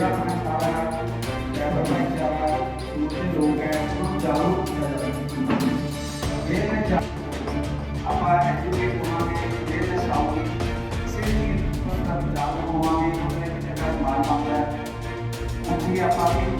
ਸਾਰਾ ਜੈਸਾ ਭਾਈਚਾਰਾ ਦੂਸਰੇ ਲੋਕ ਹੈ ਉਹਨਾਂ ਨੂੰ ਜਾਗਰੂਕ ਕੀਤਾ ਜਾਵੇ ਇਹ ਮੈਂ ਚਾਹ ਆਪਾਂ ਐਜੂਕੇਟ ਹੋਵਾਂਗੇ ਇਹ ਮੈਂ ਸਾਹਮਣੇ ਕਿਸੇ ਵੀ ਮਤਲਬ ਜਾਗਰੂਕ ਹੋਵਾਂਗੇ ਉਹਨੇ ਕਿਤੇ ਦਾ ਮਾਰ ਮੰਗਦਾ ਹੈ ਉੱਥੇ ਆਪਾਂ ਵੀ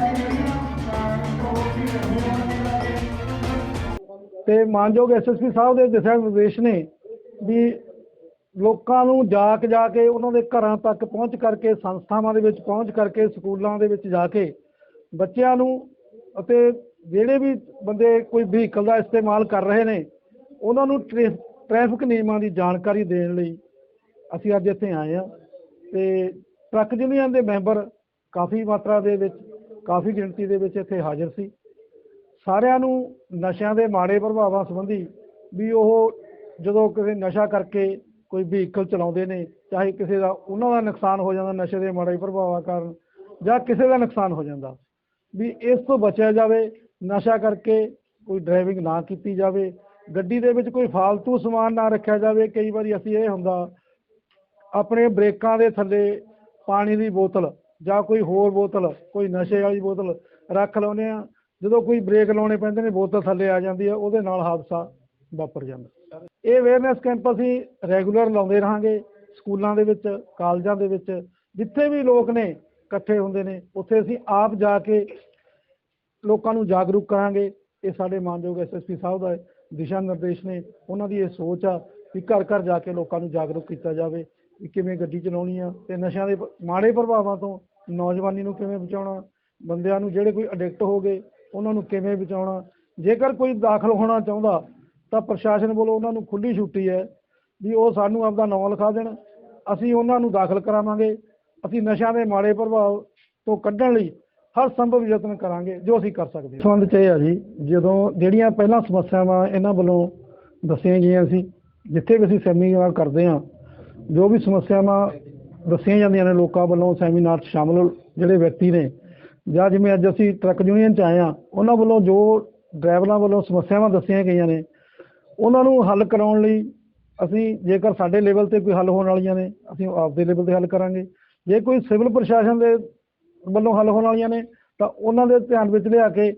ਤੇ ਮਾਨਯੋਗ ਐਸਐਸਪੀ ਸਾਹਿਬ ਦੇ ਦਿਸ਼ਾ ਨਿਰਦੇਸ਼ ਨੇ ਵੀ ਲੋਕਾਂ ਨੂੰ ਜਾ ਕੇ ਜਾ ਕੇ ਉਹਨਾਂ ਦੇ ਘਰਾਂ ਤੱਕ ਪਹੁੰਚ ਕਰਕੇ, ਸੰਸਥਾਵਾਂ ਦੇ ਵਿੱਚ ਪਹੁੰਚ ਕਰਕੇ, ਸਕੂਲਾਂ ਦੇ ਵਿੱਚ ਜਾ ਕੇ ਬੱਚਿਆਂ ਨੂੰ ਅਤੇ ਜਿਹੜੇ ਵੀ ਬੰਦੇ ਕੋਈ ਵਹੀਕਲ ਦਾ ਇਸਤੇਮਾਲ ਕਰ ਰਹੇ ਨੇ, ਉਹਨਾਂ ਨੂੰ ਟ੍ਰੈ- ਟ੍ਰੈਫਿਕ ਨਿਯਮਾਂ ਦੀ ਜਾਣਕਾਰੀ ਦੇਣ ਲਈ ਅਸੀਂ ਅੱਜ ਇੱਥੇ ਆਏ ਹਾਂ ਤੇ ਟਰੱਕ ਯੂਨੀਅਨ ਦੇ ਮੈਂਬਰ ਕਾਫੀ ਮਾਤਰਾ ਦੇ ਵਿੱਚ, ਕਾਫੀ ਗਿਣਤੀ ਦੇ ਵਿੱਚ ਇੱਥੇ ਹਾਜ਼ਰ ਸੀ। ਸਾਰਿਆਂ ਨੂੰ ਨਸ਼ਿਆਂ ਦੇ ਮਾੜੇ ਪ੍ਰਭਾਵਾਂ ਸੰਬੰਧੀ ਵੀ ਉਹ ਜਦੋਂ ਕਿਸੇ ਨਸ਼ਾ ਕਰਕੇ ਕੋਈ ਵਹੀਕਲ ਚਲਾਉਂਦੇ ਨੇ, ਚਾਹੇ ਕਿਸੇ ਦਾ ਉਹਨਾਂ ਦਾ ਨੁਕਸਾਨ ਹੋ ਜਾਂਦਾ ਨਸ਼ੇ ਦੇ ਮਾੜੇ ਪ੍ਰਭਾਵਾਂ ਕਾਰਨ ਜਾਂ ਕਿਸੇ ਦਾ ਨੁਕਸਾਨ ਹੋ ਜਾਂਦਾ, ਵੀ ਇਸ ਤੋਂ ਬਚਿਆ ਜਾਵੇ, ਨਸ਼ਾ ਕਰਕੇ ਕੋਈ ਡਰਾਈਵਿੰਗ ਨਾ ਕੀਤੀ ਜਾਵੇ, ਗੱਡੀ ਦੇ ਵਿੱਚ ਕੋਈ ਫਾਲਤੂ ਸਮਾਨ ਨਾ ਰੱਖਿਆ ਜਾਵੇ, ਕਈ ਵਾਰੀ ਅਸੀਂ ਇਹ ਹੁੰਦਾ ਆਪਣੇ ਬ੍ਰੇਕਾਂ ਦੇ ਥੱਲੇ ਪਾਣੀ ਦੀ ਬੋਤਲ ਜਾਂ ਕੋਈ ਹੋਰ ਬੋਤਲ, ਕੋਈ ਨਸ਼ੇ ਵਾਲੀ ਬੋਤਲ ਰੱਖ ਲਾਉਂਦੇ ਆ ਜਦੋਂ ਕੋਈ ਬ੍ਰੇਕ ਲਾਉਣੇ ਪੈਂਦੇ ਨੇ, ਬੋਤਲ ਥੱਲੇ ਆ ਜਾਂਦੀ ਹੈ, ਉਹਦੇ ਨਾਲ ਹਾਦਸਾ ਵਾਪਰ ਜਾਂਦਾ। ਇਹ ਅਵੇਅਰਨੈਸ ਕੈਂਪ ਅਸੀਂ ਰੈਗੂਲਰ ਲਾਉਂਦੇ ਰਹਾਂਗੇ, ਸਕੂਲਾਂ ਦੇ ਵਿੱਚ, ਕਾਲਜਾਂ ਦੇ ਵਿੱਚ, ਜਿੱਥੇ ਵੀ ਲੋਕ ਨੇ, ਇਕੱਠੇ ਹੁੰਦੇ ਨੇ, ਉੱਥੇ ਅਸੀਂ ਆਪ ਜਾ ਕੇ ਲੋਕਾਂ ਨੂੰ ਜਾਗਰੂਕ ਕਰਾਂਗੇ। ਇਹ ਸਾਡੇ ਮਾਨਯੋਗ ਐਸਐਸਪੀ ਸਾਹਿਬ ਦਾ ਦਿਸ਼ਾ ਨਿਰਦੇਸ਼ ਨੇ। ਉਹਨਾਂ ਦੀ ਇਹ ਸੋਚ ਆ ਵੀ ਘਰ ਘਰ ਜਾ ਕੇ ਲੋਕਾਂ ਨੂੰ ਜਾਗਰੂਕ ਕੀਤਾ ਜਾਵੇ ਵੀ ਕਿਵੇਂ ਗੱਡੀ ਚਲਾਉਣੀ ਆ ਤੇ ਨਸ਼ਿਆਂ ਦੇ ਮਾੜੇ ਪ੍ਰਭਾਵਾਂ ਤੋਂ ਨੌਜਵਾਨੀ ਨੂੰ ਕਿਵੇਂ ਬਚਾਉਣਾ, ਬੰਦਿਆਂ ਨੂੰ ਜਿਹੜੇ ਕੋਈ ਅਡਿਕਟ ਹੋ ਗਏ ਉਹਨਾਂ ਨੂੰ ਕਿਵੇਂ ਬਚਾਉਣਾ? ਜੇਕਰ ਕੋਈ ਦਾਖਲ ਹੋਣਾ ਚਾਹੁੰਦਾ, ਤਾਂ ਪ੍ਰਸ਼ਾਸਨ ਵੱਲੋਂ ਉਹਨਾਂ ਨੂੰ ਖੁੱਲੀ ਛੁੱਟੀ ਹੈ ਵੀ ਉਹ ਸਾਨੂੰ ਆਪਦਾ ਨਾਂ ਲਿਖਾ ਦੇਣ। ਅਸੀਂ ਉਹਨਾਂ ਨੂੰ ਦਾਖਲ ਕਰਾਵਾਂਗੇ। ਅਸੀਂ ਨਸ਼ਿਆਂ ਦੇ ਮਾੜੇ ਪ੍ਰਭਾਵ ਤੋਂ ਕੱਢਣ ਲਈ ਹਰ ਸੰਭਵ ਯਤਨ ਕਰਾਂਗੇ, ਜੋ ਅਸੀਂ ਕਰ ਸਕਦੇ ਹਾਂ। ਸੰਬੰਧ ਚ ਇਹ ਆ ਜੀ, ਜਦੋਂ ਜਿਹੜੀਆਂ ਪਹਿਲਾਂ ਸਮੱਸਿਆਵਾਂ ਇਹਨਾਂ ਵੱਲੋਂ ਦੱਸੀਆਂ ਗਈਆਂ ਸੀ, ਜਿੱਥੇ ਵੀ ਅਸੀਂ ਸੈਮੀਨਾਰ ਕਰਦੇ ਹਾਂ, ਜੋ ਵੀ ਸਮੱਸਿਆਵਾਂ ਦੱਸੀਆਂ ਜਾਂਦੀਆਂ ਨੇ ਲੋਕਾਂ ਵੱਲੋਂ, ਸੈਮੀਨਾਰ 'ਚ ਸ਼ਾਮਲ ਜਿਹੜੇ ਵਿਅਕਤੀ ਨੇ ਜਾਂ ਜਿਵੇਂ ਅੱਜ ਅਸੀਂ ਟਰੱਕ ਯੂਨੀਅਨ 'ਚ ਆਏ ਹਾਂ, ਉਹਨਾਂ ਵੱਲੋਂ ਜੋ ਡਰਾਈਵਰਾਂ ਵੱਲੋਂ ਸਮੱਸਿਆਵਾਂ ਦੱਸੀਆਂ ਗਈਆਂ ਨੇ, ਉਹਨਾਂ ਨੂੰ ਹੱਲ ਕਰਾਉਣ ਲਈ ਅਸੀਂ ਜੇਕਰ ਸਾਡੇ ਲੈਵਲ ਤੇ ਕੋਈ ਹੱਲ ਹੋਣ ਵਾਲੀਆਂ ਨੇ, ਅਸੀਂ ਆਪਦੇ ਲੈਵਲ ਤੇ ਹੱਲ ਕਰਾਂਗੇ। ਜੇ ਕੋਈ ਸਿਵਲ ਪ੍ਰਸ਼ਾਸਨ ਦੇ ਵੱਲੋਂ ਹੱਲ ਹੋਣ ਵਾਲੀਆਂ ਨੇ, ਤਾਂ ਉਹਨਾਂ ਦੇ ਧਿਆਨ ਵਿੱਚ ਲਿਆ ਕੇ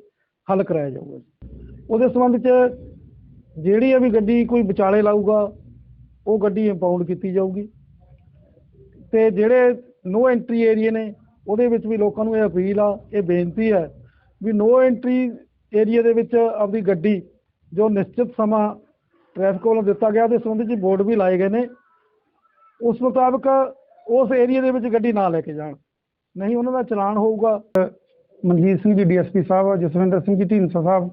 ਹੱਲ ਕਰਾਇਆ ਜਾਊਗਾ ਉਹਦੇ ਸੰਬੰਧ 'ਚ ਜਿਹੜੀ ਆ ਵੀ ਗੱਡੀ ਕੋਈ ਵਿਚਾਲੇ ਲਾਊਗਾ, ਉਹ ਗੱਡੀ ਇੰਪਾਊਂਡ ਕੀਤੀ ਜਾਊਗੀ। ਤੇ ਜਿਹੜੇ ਨੋ ਐਂਟਰੀ ਏਰੀਏ ਨੇ ਉਹਦੇ ਵਿੱਚ ਵੀ ਲੋਕਾਂ ਨੂੰ ਇਹ ਅਪੀਲ ਆ, ਇਹ ਬੇਨਤੀ ਹੈ ਵੀ ਨੋ ਐਂਟਰੀ ਏਰੀਆ ਦੇ ਵਿੱਚ ਆਪਦੀ ਗੱਡੀ, ਜੋ ਨਿਸ਼ਚਿਤ ਸਮਾਂ ਟ੍ਰੈਫਿਕ ਵੱਲੋਂ ਦਿੱਤਾ ਗਿਆ, ਉਹਦੇ ਸੰਬੰਧ ਵਿੱਚ ਬੋਰਡ ਵੀ ਲਾਏ ਗਏ ਨੇ। ਉਸ ਮੁਤਾਬਕ ਉਸ ਏਰੀਆ ਦੇ ਵਿੱਚ ਗੱਡੀ ਨਾ ਲੈ ਕੇ ਜਾਣ। ਨਹੀਂ ਉਹਨਾਂ ਦਾ ਚਲਾਨ ਹੋਊਗਾ। ਮਨਜੀਤ ਸਿੰਘ ਜੀ ਡੀਐਸਪੀ ਸਾਹਿਬ, ਜਸਵਿੰਦਰ ਸਿੰਘ ਜੀ, ਢੀਂਡਸਾ ਸਾਹਿਬ,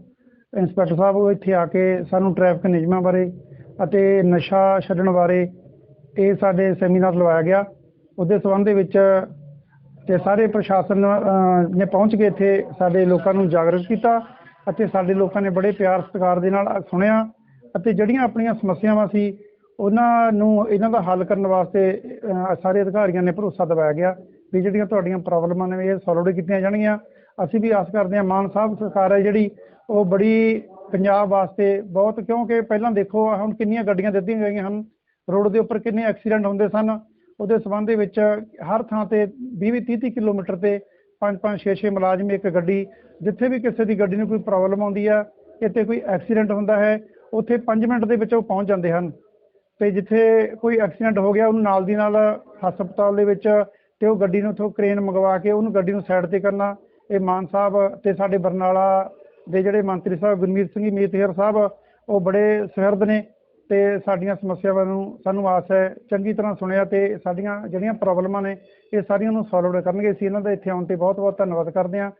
ਇੰਸਪੈਕਟਰ ਸਾਹਿਬ ਉਹ ਇੱਥੇ ਆ ਕੇ ਸਾਨੂੰ ਟ੍ਰੈਫਿਕ ਨਿਯਮਾਂ ਬਾਰੇ ਅਤੇ ਨਸ਼ਾ ਛੱਡਣ ਬਾਰੇ ਇਹ ਸਾਡੇ ਸੈਮੀਨਾਰ ਲਵਾਇਆ ਗਿਆ। ਉਹਦੇ ਸੰਬੰਧ ਦੇ ਵਿੱਚ ਤੇ ਸਾਰੇ ਪ੍ਰਸ਼ਾਸਨ ਅਹ, ਨੇ ਪਹੁੰਚ ਕੇ ਇੱਥੇ ਸਾਡੇ ਲੋਕਾਂ ਨੂੰ ਜਾਗਰੂਕ ਕੀਤਾ ਅਤੇ ਸਾਡੇ ਲੋਕਾਂ ਨੇ ਬੜੇ ਪਿਆਰ ਸਤਿਕਾਰ ਦੇ ਨਾਲ ਸੁਣਿਆ ਅਤੇ ਜਿਹੜੀਆਂ ਆਪਣੀਆਂ ਸਮੱਸਿਆਵਾਂ ਸੀ ਉਹਨਾਂ ਨੂੰ ਇਹਨਾਂ ਦਾ ਹੱਲ ਕਰਨ ਵਾਸਤੇ ਅਹ, ਸਾਰੇ ਅਧਿਕਾਰੀਆਂ ਨੇ ਭਰੋਸਾ ਦਿਵਾਇਆ ਗਿਆ ਵੀ ਜਿਹੜੀਆਂ ਤੁਹਾਡੀਆਂ ਪ੍ਰੋਬਲਮਾਂ ਨੇ ਇਹ ਸੋਲਵ ਕੀਤੀਆਂ ਜਾਣਗੀਆਂ। ਅਸੀਂ ਵੀ ਆਸ ਕਰਦੇ ਹਾਂ ਮਾਨ ਸਾਹਿਬ ਸਰਕਾਰ ਹੈ ਜਿਹੜੀ ਉਹ ਬੜੀ ਪੰਜਾਬ ਵਾਸਤੇ ਬਹੁਤ ਕਿਉਂਕਿ ਪਹਿਲਾਂ ਦੇਖੋ ਆਹ ਹੁਣ ਕਿੰਨੀਆਂ ਗੱਡੀਆਂ ਦਿੱਤੀਆਂ ਗਈਆਂ ਹਨ। ਰੋਡ ਦੇ ਉੱਪਰ ਕਿੰਨੇ ਐਕਸੀਡੈਂਟ ਹੁੰਦੇ ਸਨ। ਉਹਦੇ ਸੰਬੰਧ ਦੇ ਵਿੱਚ ਹਰ ਥਾਂ ਤੇ 20 30 30 ਕਿਲੋਮੀਟਰ ਤੇ 5 5 6 6 ਮੁਲਾਜ਼ਮ ਇੱਕ ਗੱਡੀ, ਜਿੱਥੇ ਵੀ ਕਿਸੇ ਦੀ ਗੱਡੀ ਨੂੰ ਕੋਈ ਪ੍ਰੋਬਲਮ ਆਉਂਦੀ ਆ, ਇੱਥੇ ਕੋਈ ਐਕਸੀਡੈਂਟ ਹੁੰਦਾ ਹੈ, ਉੱਥੇ 5 ਮਿੰਟ ਦੇ ਵਿੱਚ ਉਹ ਪਹੁੰਚ ਜਾਂਦੇ ਹਨ। ਤੇ ਜਿੱਥੇ ਕੋਈ ਐਕਸੀਡੈਂਟ ਹੋ ਗਿਆ, ਉਹਨੂੰ ਨਾਲ ਦੀ ਨਾਲ ਹਸਪਤਾਲ ਦੇ ਵਿੱਚ ਤੇ ਉਹ ਗੱਡੀ ਨੂੰ ਉਥੋਂ ਕ੍ਰੇਨ ਮੰਗਵਾ ਕੇ ਉਹਨੂੰ ਗੱਡੀ ਨੂੰ ਸਾਈਡ ਤੇ ਕਰਨਾ। ਇਹ ਮਾਨ ਸਾਹਿਬ ਤੇ ਸਾਡੇ ਬਰਨਾਲਾ ਦੇ ਜਿਹੜੇ ਮੰਤਰੀ ਸਾਹਿਬ ਗੁਰਮੀਤ ਸਿੰਘ ਮੀਤਹਿਰ ਸਾਹਿਬ, ਉਹ ਬੜੇ ਸਹਿਰਦ ਨੇ। ਤੇ ਸਾਡੀਆਂ ਸਮੱਸਿਆਵਾਂ ਨੂੰ ਸਾਨੂੰ ਆਸ ਹੈ, ਚੰਗੀ ਤਰ੍ਹਾਂ ਸੁਣਿਆ ਤੇ ਸਾਡੀਆਂ ਜਿਹੜੀਆਂ ਪ੍ਰੋਬਲਮਾਂ ਨੇ, ਇਹ ਸਾਰੀਆਂ ਨੂੰ ਸੋਲਵ ਕਰਨਗੇ। ਅਸੀਂ ਇਹਨਾਂ ਦਾ ਇੱਥੇ ਆਉਣ ਤੇ ਬਹੁਤ ਬਹੁਤ ਧੰਨਵਾਦ ਕਰਦੇ ਹਾਂ।